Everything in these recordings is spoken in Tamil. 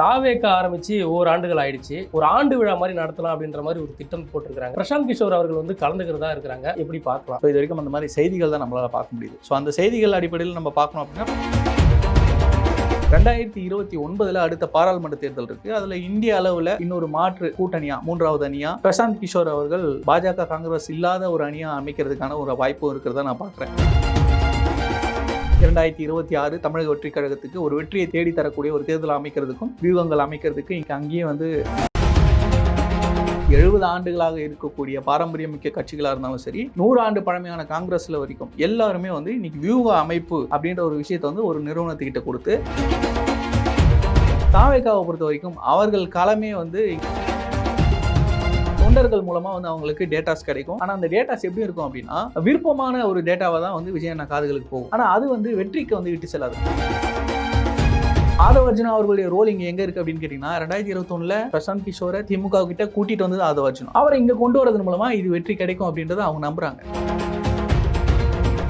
தாவேக்க ஆரம்பிச்சு ஆண்டுகள் ஆயிடுச்சு. ஒரு ஆண்டு விழா மாதிரி நடத்தலாம் அப்படின்ற மாதிரி ஒரு திட்டம் போட்டிருக்காங்க பிரசாந்த் கிஷோர் அவர்கள் வந்து கலந்துக்கிறதா இருக்கிறாங்க. எப்படி பார்க்கலாம்? ஸோ இது வரைக்கும் அந்த மாதிரி செய்திகள் தான் நம்மளால் பார்க்க முடியுது. ஸோ அந்த செய்திகள் அடிப்படையில் நம்ம பார்க்கணும் அப்படின்னா ரெண்டாயிரத்தி இருபத்தி ஒன்பதுல அடுத்த பாராளுமன்ற தேர்தல் இருக்கு. அதுல இந்திய அளவுல இன்னொரு மாற்று கூட்டணியா மூன்றாவது அணியா பிரசாந்த் கிஷோர் அவர்கள் பாஜக காங்கிரஸ் இல்லாத ஒரு அணியா அமைக்கிறதுக்கான ஒரு வாய்ப்பும் இருக்கிறதா நான் பார்க்குறேன். இரண்டாயிரத்தி இருபத்தி ஆறு தமிழக வெற்றிக் கழகத்துக்கு ஒரு வெற்றியை தேடி தரக்கூடிய ஒரு தேர்தல் அமைக்கிறதுக்கும் வியூகங்கள் அமைக்கிறதுக்கு இங்கே அங்கேயே வந்து எழுபது ஆண்டுகளாக இருக்கக்கூடிய பாரம்பரியமிக்க கட்சிகளாக இருந்தாலும் சரி நூறு ஆண்டு பழமையான காங்கிரஸ்ல வரைக்கும் எல்லாருமே வந்து இன்னைக்கு வியூக அமைப்பு அப்படின்ற ஒரு விஷயத்தை வந்து ஒரு நிறுவனத்துக்கிட்ட கொடுத்து தாவேக்காவை பொறுத்த வரைக்கும் அவர்கள் களமே வந்து தொண்டர்கள் மூலமா வந்து அவங்களுக்கு டேட்டாஸ் கிடைக்கும். ஆனா அந்த டேட்டாஸ் எப்படி இருக்கும் அப்படின்னா விருப்பமான ஒரு டேட்டாவை தான் வந்து விஜய் அண்ணா காதுகளுக்கு போகும். ஆனா அது வந்து வெற்றிக்கு வந்து விட்டு செல்லாது. ஆதவர்ஜுனா அவர்களுடைய ரோல் இங்க எங்க இருக்கு அப்படின்னு கேட்டீங்கன்னா ரெண்டாயிரத்தி இருபத்தொன்னுல பிரசாந்த் கிஷோரை திமுக கிட்ட கூட்டிட்டு வந்தது ஆதவர்ஜுனா. அவரை இங்க கொண்டு வரது மூலமா இது வெற்றி கிடைக்கும் அப்படின்றத அவங்க நம்புறாங்க.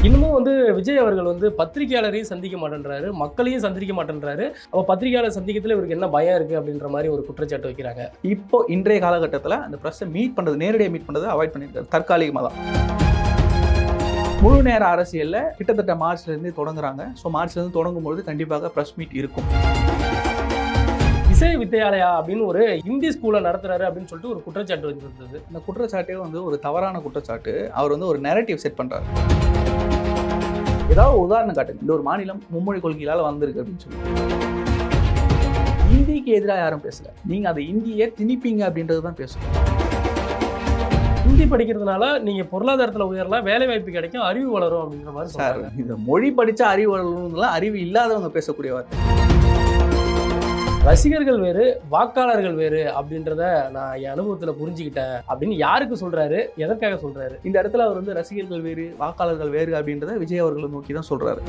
இன்னமும் வந்து விஜய் அவர்கள் வந்து பத்திரிகையாளரையும் சந்திக்க மாட்டேன்றாரு மக்களையும் சந்திக்க மாட்டேன்றாரு. அப்போ பத்திரிகையாளர் சந்திக்கிறதுல இவருக்கு என்ன பயம் இருக்கு அப்படின்ற மாதிரி ஒரு குற்றச்சாட்டு வைக்கிறாங்க. இப்போ இன்றைய காலகட்டத்தில் அந்த ப்ரெஸ்ஸை மீட் பண்ணுறது நேரடியாக மீட் பண்ணுறதை அவாய்ட் பண்ணியிருக்காரு. தற்காலிகமாக தான். முழு நேர அரசியலில் கிட்டத்தட்ட மார்ச்லேருந்து தொடங்குறாங்க. ஸோ மார்ச்லேருந்து தொடங்கும்பொழுது கண்டிப்பாக ப்ரெஸ் மீட் இருக்கும். இசை வித்யாலயா அப்படின்னு ஒரு ஹிந்தி ஸ்கூலை நடத்துறாரு அப்படின்னு சொல்லிட்டு ஒரு குற்றச்சாட்டு வந்திருந்தது. இந்த குற்றச்சாட்டே வந்து ஒரு தவறான குற்றச்சாட்டு. அவர் வந்து ஒரு நெரட்டிவ் செட் பண்ணுறாரு ஏதாவது உதாரணம் காட்டுங்க. இந்த ஒரு மாநிலம் மும்மொழி கொள்கையால் வந்திருக்கு அப்படின்னு சொல்லி. இந்திக்கு எதிராக யாரும் பேசல. நீங்கள் அதை இந்தியை திணிப்பீங்க அப்படின்றது தான் பேசணும் ஹிந்தி படிக்கிறதுனால நீங்க பொருளாதாரத்துல உயரலாம் வேலை வாய்ப்பு கிடைக்கும் அறிவு வளரும் அப்படின்ற மாதிரி சார் இந்த மொழி படிச்சா அறிவு வளரணும்லாம் அறிவு இல்லாதவங்க பேசக்கூடிய வார்த்தை. ரசிகர்கள் வேறு வாக்காளர்கள் வேறு அப்படின்றத நான் என் அனுபவத்தில் புரிஞ்சுக்கிட்டேன். அப்படின்னு யாருக்கு சொல்றாரு? எதற்காக சொல்றாரு? இந்த இடத்துல அவர் வந்து ரசிகர்கள் வேறு வாக்காளர்கள் வேறு அப்படின்றத விஜய் அவர்களை நோக்கி தான் சொல்றாரு.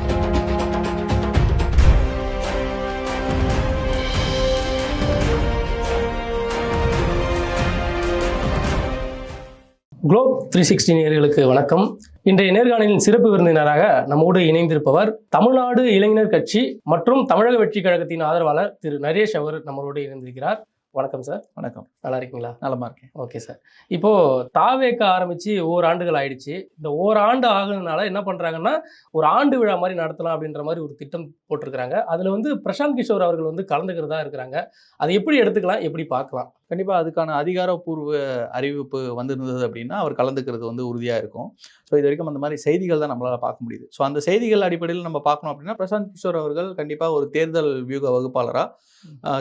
குளோப் த்ரீ சிக்ஸ்டி நேர்களுக்கு வணக்கம். இன்றைய நேர்காணலின் சிறப்பு விருந்தினராக நம்மோடு இணைந்திருப்பவர் தமிழ்நாடு இளைஞர் கட்சி மற்றும் தமிழக வெற்றி கழகத்தின் ஆதரவாளர் திரு நரேஷ் அவர் நம்மளோடு இணைந்திருக்கிறார். வணக்கம் சார் வணக்கம். நல்லா இருக்கீங்களா? நலமா இருக்கேன். ஓகே சார் இப்போ தாவேக்க ஆரம்பிச்சு ஓராண்டுகள் ஆயிடுச்சு. இந்த ஓராண்டு ஆகுறதுனால என்ன பண்றாங்கன்னா ஒரு ஆண்டு விழா மாதிரி நடத்தலாம் அப்படின்ற மாதிரி ஒரு திட்டம் போட்டிருக்கிறாங்க. அதுல வந்து பிரசாந்த் கிஷோர் அவர்கள் வந்து கலந்துக்கிறதா இருக்கிறாங்க. அதை எப்படி எடுத்துக்கலாம்? எப்படி பார்க்கலாம்? கண்டிப்பாக அதுக்கான அதிகாரப்பூர்வ அறிவிப்பு வந்திருந்தது அப்படின்னா அவர் கலந்துக்கிறது வந்து உறுதியாக இருக்கும். ஸோ இது வரைக்கும் அந்த மாதிரி செய்திகள் தான் நம்மளால் பார்க்க முடியுது. ஸோ அந்த செய்திகள் அடிப்படையில் நம்ம பார்க்கணும் அப்படின்னா பிரசாந்த் கிஷோர் அவர்கள் கண்டிப்பாக ஒரு தேர்தல் வியூக வகுப்பாளராக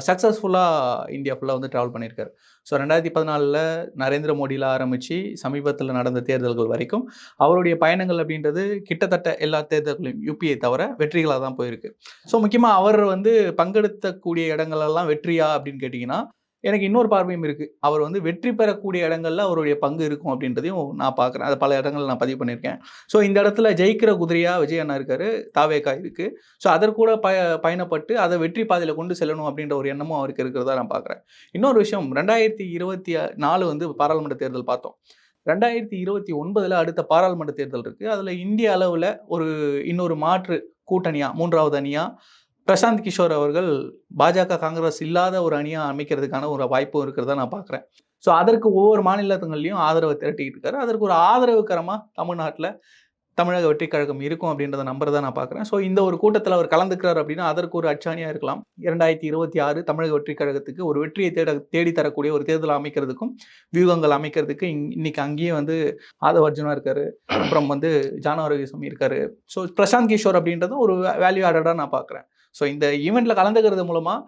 சக்ஸஸ்ஃபுல்லாக இந்தியா ஃபுல்லாக வந்து ட்ராவல் பண்ணியிருக்காரு. ஸோ ரெண்டாயிரத்தி பதினாலில் நரேந்திர மோடியில் ஆரம்பித்து சமீபத்தில் நடந்த தேர்தல்கள் வரைக்கும் அவருடைய பயணங்கள் அப்படின்றது கிட்டத்தட்ட எல்லா தேர்தல்களையும் யூபியை தவிர வெற்றிகளாக தான் போயிருக்கு. ஸோ முக்கியமாக அவர் வந்து பங்கெடுத்தக்கூடிய இடங்களெல்லாம் வெற்றியா அப்படின்னு கேட்டிங்கன்னா எனக்கு இன்னொரு பார்வையும் இருக்குது அவர் வந்து வெற்றி பெறக்கூடிய இடங்கள்ல அவருடைய பங்கு இருக்கும் அப்படின்றதையும் நான் பார்க்குறேன். அது பல இடங்களில் நான் பதிவு பண்ணியிருக்கேன். ஸோ இந்த இடத்துல ஜெயிக்கிற குதிரையா விஜய் அண்ணா இருக்காரு தாவேக்கா இருக்குது ஸோ அதற்கூட பய பயணப்பட்டு அதை வெற்றி பாதையில் கொண்டு செல்லணும் அப்படின்ற ஒரு எண்ணமும் அவருக்கு இருக்கிறதா நான் பார்க்குறேன். இன்னொரு விஷயம் ரெண்டாயிரத்தி இருபத்தி நாலு வந்து பாராளுமன்ற தேர்தல் பார்த்தோம். ரெண்டாயிரத்தி இருபத்தி ஒன்பதில் அடுத்த பாராளுமன்ற தேர்தல் இருக்குது அதில் இந்திய அளவில் ஒரு இன்னொரு மாற்று கூட்டணியாக மூன்றாவது அணியாக பிரசாந்த் கிஷோர் அவர்கள் பாஜக காங்கிரஸ் இல்லாத ஒரு அணியாக அமைக்கிறதுக்கான ஒரு வாய்ப்பும் இருக்கிறதா நான் பார்க்குறேன் ஸோ அதற்கு ஒவ்வொரு மாநிலத்துங்கள்லையும் ஆதரவை திரட்டிக்கிட்டு இருக்காரு. அதற்கு ஒரு ஆதரவுக்கரமாக தமிழ்நாட்டில் தமிழக வெற்றி கழகம் இருக்கும் அப்படின்றத நம்புறதா நான் பார்க்குறேன் ஸோ இந்த ஒரு கூட்டத்தில் அவர் கலந்துக்கிறார் அப்படின்னா அதற்கு ஒரு அச்சாணியாக இருக்கலாம். இரண்டாயிரத்தி இருபத்தி ஆறு தமிழக வெற்றி கழகத்துக்கு ஒரு வெற்றியை தேட தேடி தரக்கூடிய ஒரு தேர்தல் அமைக்கிறதுக்கும் வியூகங்கள் அமைக்கிறதுக்கு இன்னைக்கு அங்கேயே வந்து ஆதவர்ஜுனா இருக்காரு. அப்புறம் வந்து ஜானவரகிசம் இருக்காரு. ஸோ பிரசாந்த் கிஷோர் அப்படின்றதும் ஒரு வேல்யூ ஆடடாக நான் பார்க்குறேன் ஸோ இந்த ஈவெண்ட்டில் கலந்துக்கிறது மூலமாக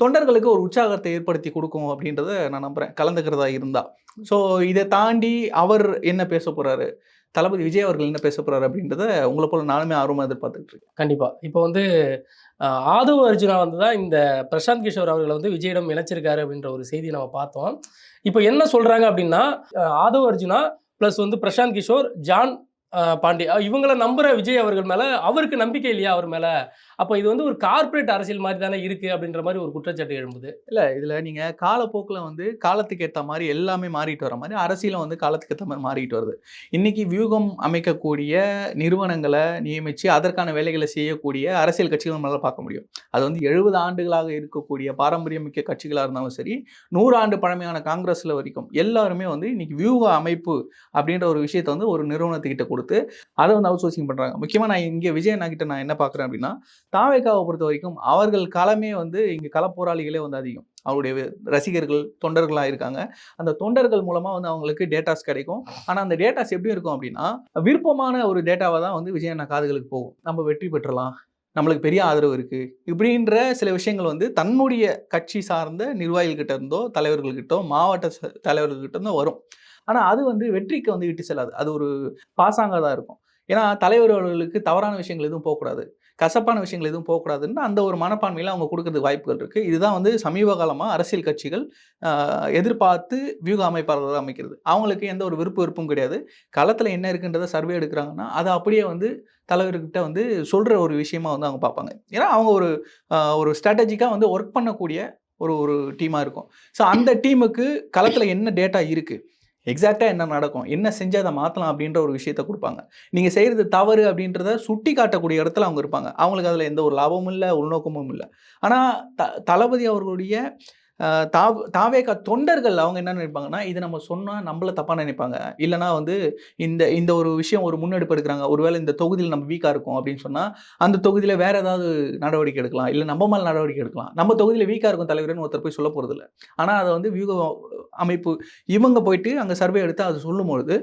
தொண்டர்களுக்கு ஒரு உற்சாகத்தை ஏற்படுத்தி கொடுக்கும் அப்படின்றத நான் நம்புகிறேன் கலந்துக்கிறதா இருந்தால் ஸோ இதை தாண்டி அவர் என்ன பேச போகிறாரு தளபதி விஜய் அவர்கள் என்ன பேச போகிறாரு அப்படின்றத உங்களை போல் நானுமே ஆர்வமாக எதிர்பார்த்துட்டு இருக்கேன். கண்டிப்பா. இப்போ வந்து ஆதவ அர்ஜுனா வந்து தான் இந்த பிரசாந்த் கிஷோர் அவர்களை வந்து விஜயிடம் இணைச்சிருக்காரு அப்படின்ற ஒரு செய்தியை நம்ம பார்த்தோம். இப்போ என்ன சொல்றாங்க அப்படின்னா ஆதவ அர்ஜுனா ப்ளஸ் வந்து பிரசாந்த் கிஷோர் ஜான் பாண்டே இவங்களை நம்புகிற இவங்கள நம்புற விஜய் அவர்கள் மேல அவருக்கு நம்பிக்கை இல்லையா? அவர் மேல அப்போ இது வந்து ஒரு கார்ப்பரேட் அரசியல் மாதிரி தானே இருக்கு அப்படின்ற மாதிரி ஒரு குற்றச்சாட்டு எழும்புது. இல்லை இதில் நீங்கள் காலப்போக்கில் வந்து காலத்துக்கு ஏற்ற மாதிரி எல்லாமே மாறிட்டு வர மாதிரி அரசியலும் வந்து காலத்துக்கு ஏற்ற மாதிரி மாறிட்டு வருது. இன்னைக்கு வியூகம் அமைக்கக்கூடிய நிறுவனங்களை நியமித்து அதற்கான வேலைகளை செய்யக்கூடிய அரசியல் கட்சிகள் நம்மளால் பார்க்க முடியும். அது வந்து எழுபது ஆண்டுகளாக இருக்கக்கூடிய பாரம்பரியமிக்க கட்சிகளாக இருந்தாலும் சரி நூறு ஆண்டு பழமையான காங்கிரஸில் வரைக்கும் எல்லாருமே வந்து இன்னைக்கு வியூக அமைப்பு அப்படின்ற ஒரு விஷயத்தை வந்து ஒரு நிறுவனத்துக்கிட்ட கொடுத்து அதை வந்து அவுட் சோர்சிங் பண்ணுறாங்க முக்கியமாக நான் இங்கே விஜய் அண்ணா கிட்ட நான் என்ன பார்க்குறேன் அப்படின்னா தாவேக்காவை பொறுத்த வரைக்கும் அவர்கள் களமே வந்து இங்கே களப்போராளிகளே வந்து அதிகம். அவருடைய ரசிகர்கள் தொண்டர்களாக இருக்காங்க. அந்த தொண்டர்கள் மூலமாக வந்து அவங்களுக்கு டேட்டாஸ் கிடைக்கும். ஆனால் அந்த டேட்டாஸ் எப்படி இருக்கும் அப்படின்னா விருப்பமான ஒரு டேட்டாவை தான் வந்து விஜய் அண்ணா காதுகளுக்கு போகும். நம்ம வெற்றி பெற்றலாம். நம்மளுக்கு பெரிய ஆதரவு இருக்குது இப்படின்ற சில விஷயங்கள் வந்து தன்னுடைய கட்சி சார்ந்த நிர்வாகிகள்கிட்ட இருந்தோ தலைவர்கள்கிட்டோ மாவட்ட தலைவர்கள்கிட்ட இருந்தோ வரும். ஆனால் அது வந்து வெற்றிக்கு வந்து இட்டு செல்லாது. அது ஒரு பாசாங்க தான் இருக்கும். ஏன்னா தலைவர் அவர்களுக்கு தவறான விஷயங்கள் எதுவும் போகக்கூடாது. கசப்பான விஷயங்கள் எதுவும் போகக்கூடாதுன்னு அந்த ஒரு மனப்பான்மையில் அவங்க கொடுக்கறதுக்கு வாய்ப்புகள் இருக்குது இதுதான் வந்து சமீப காலமாக அரசியல் கட்சிகள் எதிர்பார்த்து வியூக அமைப்பாளர்கள் அமைக்கிறது. அவங்களுக்கு எந்த ஒரு விருப்ப விருப்பம் கிடையாது. களத்தில் என்ன இருக்குன்றதை சர்வே எடுக்கிறாங்கன்னா அதை அப்படியே வந்து தலைவர்கிட்ட வந்து சொல்கிற ஒரு விஷயமா வந்து அவங்க பார்ப்பாங்க. ஏன்னா அவங்க ஒரு ஒரு ஸ்ட்ராட்டஜிக்காக வந்து ஒர்க் பண்ணக்கூடிய ஒரு ஒரு டீமாக இருக்கும். ஸோ அந்த டீமுக்கு களத்தில் என்ன டேட்டா இருக்குது எக்ஸாக்டாக என்ன நடக்கும்? என்ன செஞ்சு அதை மாற்றலாம் அப்படின்ற ஒரு விஷயத்த கொடுப்பாங்க. நீங்கள் செய்கிறது தவறு அப்படின்றத சுட்டி காட்டக்கூடிய இடத்துல அவங்க இருப்பாங்க. அவங்களுக்கு அதில் எந்த ஒரு லாபமும் இல்லை உள்நோக்கமும் இல்லை. ஆனால் த தளபதி அவர்களுடைய ஆஹ், தாவ் தாவேகா தொண்டர்கள் அவங்க என்ன நினைப்பாங்கன்னா இது நம்ம சொன்னால் நம்மளை தப்பாக நினைப்பாங்க. இல்லைனா வந்து இந்த இந்த ஒரு விஷயம் ஒரு முன்னெடுப்பு எடுக்கிறாங்க. ஒருவேளை இந்த தொகுதியில் நம்ம வீக்காக இருக்கும் அப்படின்னு சொன்னால் அந்த தொகுதியில் வேறு ஏதாவது நடவடிக்கை எடுக்கலாம். இல்லை நம்ம மேலே நடவடிக்கை எடுக்கலாம். நம்ம தொகுதியில் வீக்காக இருக்கும் தலைவர்னு ஒருத்தர் போய் சொல்ல இல்லை ஆனால் அதை வந்து வியூக அமைப்பு இவங்க போயிட்டு அங்கே சர்வே எடுத்து அதை சொல்லும்பொழுது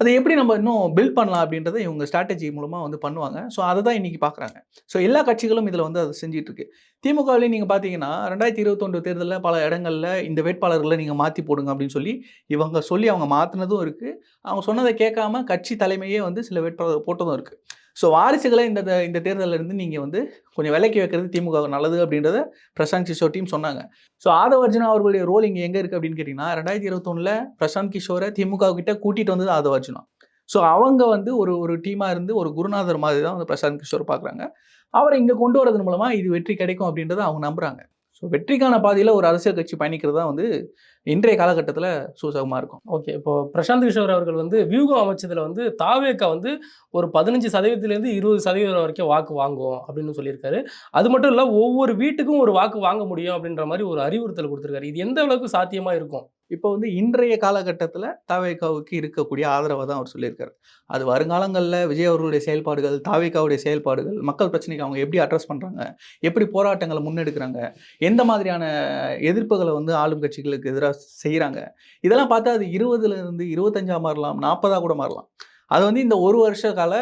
அதை எப்படி நம்ம இன்னும் பில்ட் பண்ணலாம் அப்படின்றத இவங்க ஸ்ட்ராட்டஜி மூலமாக வந்து பண்ணுவாங்க. ஸோ அதை தான் இன்றைக்கி பார்க்குறாங்க ஸோ எல்லா கட்சிகளும் இதில் வந்து அதை செஞ்சுட்டு திமுகவிலையும் நீங்கள் பார்த்தீங்கன்னா ரெண்டாயிரத்தி இருபத்தொன்று தேர்தலில் பல இடங்களில் இந்த வேட்பாளர்களை நீங்கள் மாற்றி போடுங்க அப்படின்னு சொல்லி இவங்க சொல்லி அவங்க மாற்றினதும் இருக்குது அவங்க சொன்னதை கேட்காம கட்சி தலைமையே வந்து சில வேட்பாளர் போட்டதும் இருக்குது ஸோ வாரிசுகளை இந்த இந்த தேர்தலில் இருந்து நீங்கள் வந்து கொஞ்சம் விலைக்கு வைக்கிறது திமுக நல்லது அப்படின்றத பிரசாந்த் கிஷோர் டீம் சொன்னாங்க. ஸோ ஆதவ அர்ஜுனா அவர்களுடைய ரோல் இங்கே எங்கே இருக்குது அப்படின்னு கேட்டிங்கன்னா ரெண்டாயிரத்தி இருபத்தொன்னில் பிரசாந்த் கிஷோரை திமுக கிட்ட கூட்டிகிட்டு வந்தது ஆதவ அர்ஜுனா ஸோ அவங்க வந்து ஒரு ஒரு டீமாக இருந்து ஒரு குருநாதர் மாதிரி தான் வந்து பிரசாந்த் கிஷோர் பார்க்குறாங்க அவரை இங்கே கொண்டு வரதன் மூலமாக இது வெற்றி கிடைக்கும் அப்படின்றத அவங்க நம்புகிறாங்க ஸோ வெற்றிக்கான பாதையில் ஒரு அரசியல் கட்சி பயணிக்கிறது தான் வந்து இன்றைய காலகட்டத்தில் சூசகமாக இருக்கும். ஓகே இப்போ பிரசாந்த் கிஷோர் அவர்கள் வந்து வியூகம் அமைச்சதில் வந்து தாவேக்கா வந்து ஒரு பதினஞ்சு சதவீதத்துலேருந்து இருபது சதவீதம் வரைக்கும் வாக்கு வாங்குவோம் அப்படின்னு சொல்லியிருக்காரு. அது மட்டும் இல்லை ஒவ்வொரு வீட்டுக்கும் ஒரு வாக்கு வாங்க முடியும் அப்படின்ற மாதிரி ஒரு அறிவுறுத்தல் கொடுத்துருக்காரு. இது எந்த அளவுக்கு சாத்தியமாக இருக்கும்? இப்போ வந்து இன்றைய காலகட்டத்தில் தாவேக்காவுக்கு இருக்கக்கூடிய ஆதரவை தான் அவர் சொல்லியிருக்காரு. அது வருங்காலங்களில் விஜய் அவர்களுடைய செயல்பாடுகள் தாவேக்காவுடைய செயல்பாடுகள் மக்கள் பிரச்சனைக்கு அவங்க எப்படி அட்ரஸ் பண்ணுறாங்க எப்படி போராட்டங்களை முன்னெடுக்கிறாங்க எந்த மாதிரியான எதிர்ப்புகளை வந்து ஆளும் கட்சிகளுக்கு எதிராக செய்கிறாங்க இதெல்லாம் பார்த்தா அது இருபதுல இருந்து மாறலாம் நாற்பதாக கூட மாறலாம். அது வந்து இந்த ஒரு வருஷ கால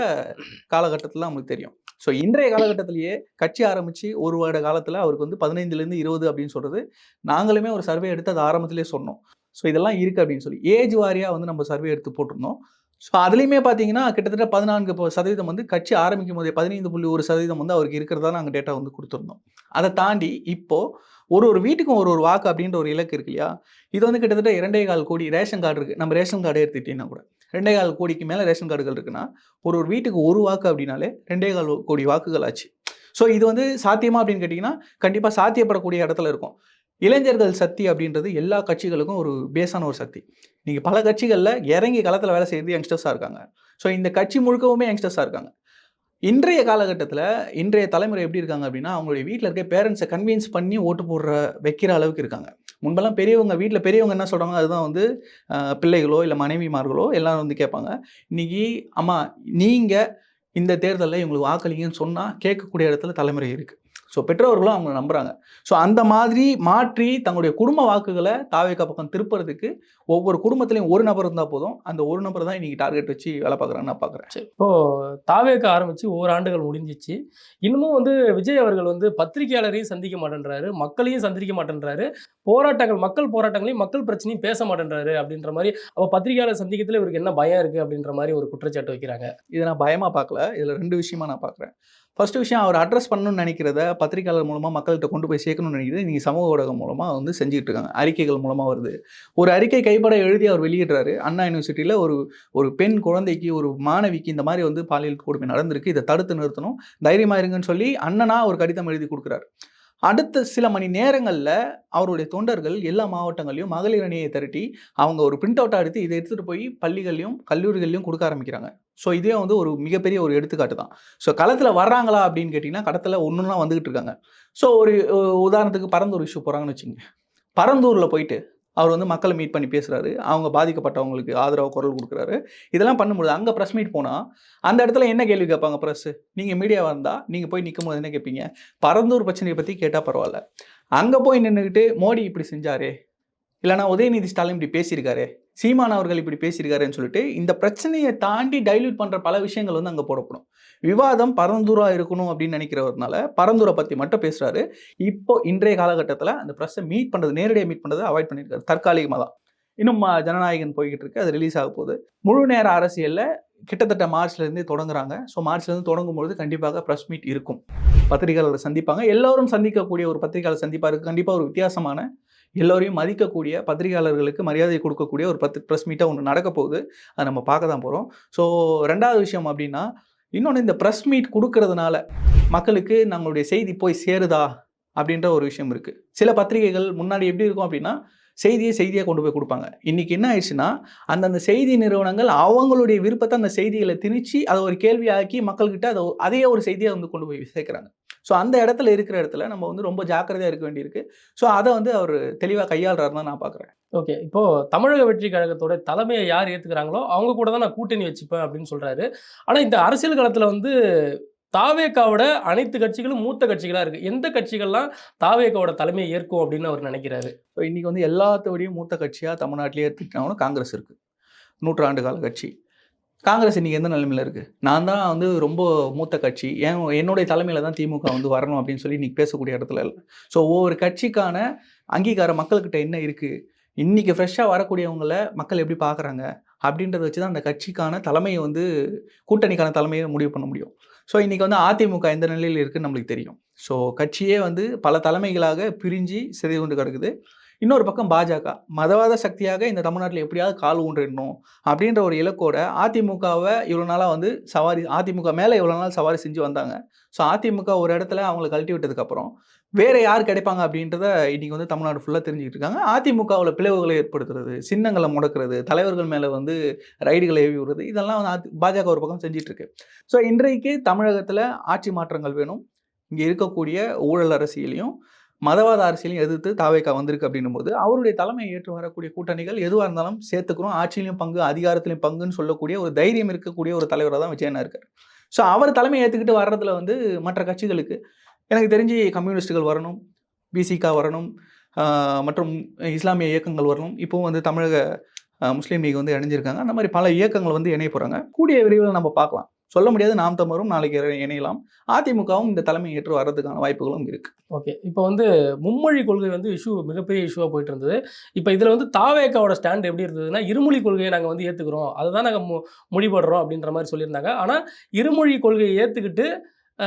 காலகட்டத்தில் நமக்கு தெரியும். ஸோ இன்றைய காலகட்டத்திலேயே கட்சி ஆரம்பித்து ஒரு வருட காலத்தில் அவருக்கு வந்து பதினைந்துலேருந்து இருபது அப்படின்னு சொல்கிறது நாங்களுமே ஒரு சர்வே எடுத்து அதை ஆரம்பத்திலே சொன்னோம். ஸோ இதெல்லாம் இருக்குது அப்படின்னு சொல்லி. ஏஜ் வாரியாக வந்து நம்ம சர்வே எடுத்து போட்டிருந்தோம். ஸோ அதுலேயுமே பார்த்தீங்கன்னா கிட்டத்தட்ட பதினான்கு சதவீதம் வந்து கட்சி ஆரம்பிக்கும் போதே பதினைந்து புள்ளி ஒரு சதவீதம் வந்து அவருக்கு இருக்கிறதா நாங்கள் டேட்டா வந்து கொடுத்துருந்தோம். அதை தாண்டி இப்போது ஒரு ஒரு வீட்டுக்கும் ஒரு ஒரு வாக்கு அப்படின்ற ஒரு இலக்கு இருக்கு இல்லையா? இது வந்து கிட்டத்தட்ட இரண்டே கால் கோடி ரேஷன் கார்டு இருக்குது நம்ம ரேஷன் கார்டு எடுத்துக்கிட்டீங்கன்னா கூட. ரெண்டே கால் கோடிக்கு மேலே ரேஷன் கார்டுகள் இருக்குன்னா ஒரு ஒரு வீட்டுக்கு ஒரு வாக்கு அப்படின்னாலே ரெண்டே கால் கோடி வாக்குகள் ஆச்சு. ஸோ இது வந்து சாத்தியமா அப்படின்னு கேட்டிங்கன்னா கண்டிப்பாக சாத்தியப்படக்கூடிய இடத்துல இருக்கும். இளைஞர்கள் சக்தி அப்படின்றது எல்லா கட்சிகளுக்கும் ஒரு பேஸான ஒரு சக்தி. நீங்கள் பல கட்சிகளில் இறங்கி களத்தில் வேலை செய்கிறது யங்ஸ்டர்ஸாக இருக்காங்க. ஸோ இந்த கட்சி முழுக்கவுமே யங்ஸ்டர்ஸாக இருக்காங்க. இன்றைய காலகட்டத்தில் இன்றைய தலைமுறை எப்படி இருக்காங்க அப்படின்னா அவங்களுடைய வீட்டில் இருக்க பேரண்ட்ஸை கன்வின்ஸ் பண்ணி ஓட்டு போடுற வைக்கிற அளவுக்கு இருக்காங்க. முன்பெல்லாம் பெரியவங்க வீட்டில் பெரியவங்க என்ன சொல்கிறாங்க அதுதான் வந்து பிள்ளைகளோ இல்லை மனைவிமார்களோ எல்லாரும் வந்து கேட்பாங்க. இன்னைக்கு அம்மா நீங்கள் இந்த தேர்தலில் இவங்களுக்கு வாக்களிங்கன்னு சொன்னால் கேட்கக்கூடிய இடத்துல தலைமுறை இருக்குது ஸோ பெற்றோர்களும் அவங்க நம்புகிறாங்க ஸோ அந்த மாதிரி மாற்றி தங்களுடைய குடும்ப வாக்குகளை தாவேக்கா பக்கம் திருப்புறதுக்கு ஒவ்வொரு குடும்பத்திலையும் ஒரு நபர் இருந்தால் போதும். அந்த ஒரு நபர் தான் இன்னைக்கு டார்கெட் வச்சு வேலை பார்க்குறான்னு நான் பார்க்குறேன் சரி. இப்போ தாவேக்க ஆரம்பிச்சு ஓராண்டுகள் முடிஞ்சிச்சு. இன்னமும் வந்து விஜய் அவர்கள் வந்து பத்திரிகையாளரையும் சந்திக்க மாட்டேன்றாரு. மக்களையும் சந்திக்க மாட்டேன்றாரு. போராட்டங்கள் மக்கள் போராட்டங்களையும் மக்கள் பிரச்சனையும் பேச மாட்டேன்றாரு அப்படின்ற மாதிரி அப்போ பத்திரிகையாளர் சந்திக்கிறதுல இவருக்கு என்ன பயம் இருக்கு அப்படின்ற மாதிரி ஒரு குற்றச்சாட்டு வைக்கிறாங்க. இதை நான் பயமாக பார்க்கல இதில் ரெண்டு விஷயமா நான் பார்க்குறேன் ஃபர்ஸ்ட் விஷயம் அவர் அட்ரஸ் பண்ணணும்னு நினைக்கிறத பத்திரிகையாளர் மூலமாக மக்கள்கிட்ட கொண்டு போய் சேர்க்கணும்னு நினைக்கிறது நீங்கள் சமூக ஊடகம் மூலமாக வந்து செஞ்சுட்டு இருக்காங்க அறிக்கைகள் மூலமாக வருது. ஒரு அறிக்கை கைப்பட எழுதி அவர் வெளியிடுறாரு. அண்ணா யூனிவர்சிட்டியில் ஒரு ஒரு பெண் குழந்தைக்கு ஒரு மாணவிக்கு இந்த மாதிரி வந்து பாலியல் கொடுமை நடந்திருக்கு. இதை தடுத்து நிறுத்தணும். தைரியமாக இருங்கன்னு சொல்லி அண்ணனா ஒரு கடிதம் எழுதி கொடுக்குறாரு. அடுத்த சில மணி நேரங்களில் அவருடைய தொண்டர்கள் எல்லா மாவட்டங்களையும் மகளிர் அணியை திரட்டி அவங்க ஒரு பிரிண்ட் அவுட் எடுத்து இதை எடுத்துகிட்டு போய் பள்ளிகள்லையும் கல்லூரிகள்லையும் கொடுக்க ஆரம்பிக்கிறாங்க ஸோ இதே வந்து ஒரு மிகப்பெரிய ஒரு எடுத்துக்காட்டு தான். ஸோ களத்தில் வர்றாங்களா அப்படின்னு கேட்டிங்கன்னா களத்தில் ஒன்றுனா வந்துக்கிட்டு இருக்காங்க. ஸோ ஒரு உதாரணத்துக்கு பரந்தூர் இஷ்யூ போகிறாங்கன்னு வச்சுங்க பரந்தூரில் போயிட்டு அவர் வந்து மக்களை மீட் பண்ணி பேசுகிறாரு அவங்க பாதிக்கப்பட்டவங்களுக்கு ஆதரவாக குரல் கொடுக்குறாரு. இதெல்லாம் பண்ணும்போது அங்கே ப்ரெஸ் மீட் போனால் அந்த இடத்துல என்ன கேள்வி கேட்பாங்க ப்ரெஸ்ஸு நீங்கள் மீடியாவாக இருந்தால் நீங்கள் போய் நிற்கும் போது என்ன கேட்பீங்க? பரந்தூர் பிரச்சனையை பற்றி கேட்டால் பரவாயில்ல. அங்கே போய் நின்றுக்கிட்டு மோடி இப்படி செஞ்சாரே இல்லைனா உதயநிதி ஸ்டாலின் இப்படி பேசியிருக்காரு சீமான் அவர்கள் இப்படி பேசியிருக்காருன்னு சொல்லிட்டு இந்த பிரச்சனையை தாண்டி டைல்யூட் பண்ணுற பல விஷயங்கள் வந்து அங்கே போடப்படும். விவாதம் பரந்தூராக இருக்கணும் அப்படின்னு நினைக்கிறவர்னால பரந்தூரை பற்றி மட்டும் பேசுகிறாரு இப்போ இன்றைய காலகட்டத்தில் அந்த ப்ரெஸ்ஸை மீட் பண்ணுறது நேரடியாக மீட் பண்ணுறதை அவாய்ட் பண்ணியிருக்காரு. தற்காலிகமாக தான் இன்னும் ஜனநாயகன் போய்கிட்டு இருக்கு. அது ரிலீஸ் ஆக போகுது. முழு நேர அரசியலில் கிட்டத்தட்ட மார்ச்லேருந்தே தொடங்குறாங்க. ஸோ மார்ச்லேருந்து தொடங்கும்பொழுது கண்டிப்பாக ப்ரெஸ் மீட் இருக்கும். பத்திரிகையாளர் சந்திப்பாங்க. எல்லோரும் சந்திக்கக்கூடிய ஒரு பத்திரிகையாளர் சந்திப்பாக இருக்குது கண்டிப்பாக ஒரு வித்தியாசமான எல்லோரையும் மதிக்கக்கூடிய பத்திரிகையாளர்களுக்கு மரியாதை கொடுக்கக்கூடிய ஒரு பத்து ப்ரெஸ் மீட்டாக ஒன்று நடக்க போகுது. அதை நம்ம பார்க்க தான் போகிறோம் ஸோ ரெண்டாவது விஷயம் அப்படின்னா இன்னொன்று இந்த ப்ரெஸ் மீட் கொடுக்கறதுனால மக்களுக்கு நம்மளுடைய செய்தி போய் சேருதா அப்படின்ற ஒரு விஷயம் இருக்குது சில பத்திரிகைகள் முன்னாடி எப்படி இருக்கும் அப்படின்னா செய்தியை செய்தியாக கொண்டு போய் கொடுப்பாங்க. இன்றைக்கி என்ன ஆயிடுச்சுன்னா அந்தந்த செய்தி நிறுவனங்கள் அவங்களுடைய விருப்பத்தை அந்த செய்திகளை திணிச்சு அதை ஒரு கேள்வியாக்கி மக்கள்கிட்ட அதை அதையே ஒரு செய்தியாக வந்து கொண்டு போய் சேர்க்குறாங்க ஸோ அந்த இடத்துல இருக்கிற இடத்துல நம்ம வந்து ரொம்ப ஜாக்கிரதையாக இருக்க வேண்டியிருக்கு. ஸோ அதை வந்து அவர் தெளிவாக கையாளுறாருன்னு தான் நான் பார்க்குறேன் ஓகே. இப்போ தமிழக வெற்றி கழகத்தோட தலைமையை யார் ஏத்துக்கிறாங்களோ அவங்க கூட தான் நான் கூட்டணி வச்சுப்பேன் அப்படின்னு சொல்றாரு. ஆனா இந்த அரசியல் களத்துல வந்து தாவேக்காவோட அனைத்து கட்சிகளும் மூத்த கட்சிகளா இருக்கு. எந்த கட்சிகள்லாம் தாவேக்காவோட தலைமையை ஏற்கும் அப்படின்னு அவர் நினைக்கிறாரு? ஸோ இன்றைக்கி வந்து எல்லாத்தோடையும் மூத்த கட்சியாக தமிழ்நாட்டிலே எடுத்துக்கிட்டாங்கன்னா காங்கிரஸ் இருக்குது நூற்றாண்டு கால கட்சி. காங்கிரஸ் இன்றைக்கி எந்த நிலைமையில் இருக்குது நான் தான் வந்து ரொம்ப மூத்த கட்சி. ஏன் என்னுடைய தலைமையில் தான் திமுக வந்து வரணும் அப்படின்னு சொல்லி இன்றைக்கி பேசக்கூடிய இடத்துல இல்லை. ஸோ ஒவ்வொரு கட்சிக்கான அங்கீகாரம் மக்கள்கிட்ட என்ன இருக்குது இன்றைக்கி ஃப்ரெஷ்ஷாக வரக்கூடியவங்கள மக்கள் எப்படி பார்க்குறாங்க அப்படின்றத வச்சு தான் அந்த கட்சிக்கான தலைமையை வந்து கூட்டணிக்கான தலைமையை முடிவு பண்ண முடியும். ஸோ இன்றைக்கி வந்து அதிமுக எந்த நிலையில் இருக்குதுன்னு நம்மளுக்கு தெரியும். ஸோ கட்சியே வந்து பல தலைமைகளாக பிரிஞ்சு சிதை கொண்டு கிடக்குது. இன்னொரு பக்கம் பாஜக மதவாத சக்தியாக இந்த தமிழ்நாட்டில் எப்படியாவது கால் ஊன்றிடணும் அப்படின்ற ஒரு இலக்கோட அதிமுகவை இவ்வளோ நாளாக வந்து சவாரி அதிமுக மேலே இவ்வளோ நாள் சவாரி செஞ்சு வந்தாங்க. ஸோ அதிமுக ஒரு இடத்துல அவங்கள கழட்டி விட்டதுக்கப்புறம் வேற யார் கிடைப்பாங்க அப்படின்றத இன்னைக்கு வந்து தமிழ்நாடு ஃபுல்லாக தெரிஞ்சுக்கிட்டு இருக்காங்க. அதிமுகவில் பிளவுகளை ஏற்படுத்துறது சின்னங்களை முடக்கிறது தலைவர்கள் மேலே வந்து ரைடுகளை ஏவி விடுறது இதெல்லாம் வந்து பாஜக ஒரு பக்கம் செஞ்சிட்ருக்கு ஸோ இன்றைக்கு தமிழகத்தில் ஆட்சி மாற்றங்கள் வேணும். இங்கே இருக்கக்கூடிய ஊழல் அரசியலையும் மதவாத அரசியலையும் எதிர்த்து தாவேக்கா வந்திருக்கு அப்படின்னும் போது அவருடைய தலைமையை ஏற்று வரக்கூடிய கூட்டணிகள் எதுவாக இருந்தாலும் சேர்த்துக்கிறோம் ஆட்சியிலையும் பங்கு அதிகாரத்திலையும் பங்குன்னு சொல்லக்கூடிய ஒரு தைரியம் இருக்கக்கூடிய ஒரு தலைவராக தான் விஜயனா இருக்கார். ஸோ அவர் தலைமையை ஏற்றுக்கிட்டு வர்றதுல வந்து மற்ற கட்சிகளுக்கு எனக்கு தெரிஞ்சு கம்யூனிஸ்ட்டுகள் வரணும் பிசிகா வரணும் மற்றும் இஸ்லாமிய இயக்கங்கள் வரணும். இப்போவும் வந்து தமிழக முஸ்லீம் லீக் வந்து இணைஞ்சிருக்காங்க. அந்த மாதிரி பல இயக்கங்கள் வந்து இணைய போகிறாங்க கூடிய விரைவில் நம்ம பார்க்கலாம். சொல்ல முடியாது நாம் தமிழரும் நாளைக்கு இணை- இணையலாம். அதிமுகவும் இந்த தலைமை ஏற்று வர்றதுக்கான வாய்ப்புகளும் இருக்கு. ஓகே. இப்போ வந்து மும்மொழி கொள்கை வந்து இஷ்யூ மிகப்பெரிய இஷ்யூவாக போயிட்டு இருந்தது இப்போ இதில் வந்து தாவேக்காவோட ஸ்டாண்ட் எப்படி இருந்ததுன்னா இருமொழி கொள்கையை நாங்கள் வந்து ஏற்றுக்கிறோம் அதுதான் நாங்கள் மு மொழிபடுறோம் அப்படின்ற மாதிரி சொல்லியிருந்தாங்க. ஆனால் இருமொழி கொள்கையை ஏற்றுக்கிட்டு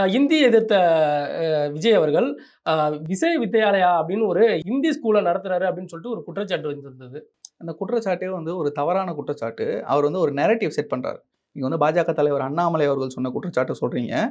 இந்தி எதிர்த்த விஜய் அவர்கள் விசய் வித்யாலயா அப்படின்னு ஒரு இந்தி ஸ்கூலை நடத்துறாரு அப்படின்னு சொல்லிட்டு ஒரு குற்றச்சாட்டு வந்திருந்தது. அந்த குற்றச்சாட்டே வந்து ஒரு தவறான குற்றச்சாட்டு. அவர் வந்து ஒரு நெரட்டிவ் செட் பண்ணுறாரு நீங்கள் வந்து பாஜக தலைவர் அண்ணாமலை அவர்கள் சொன்ன குற்றச்சாட்டை சொல்கிறீங்க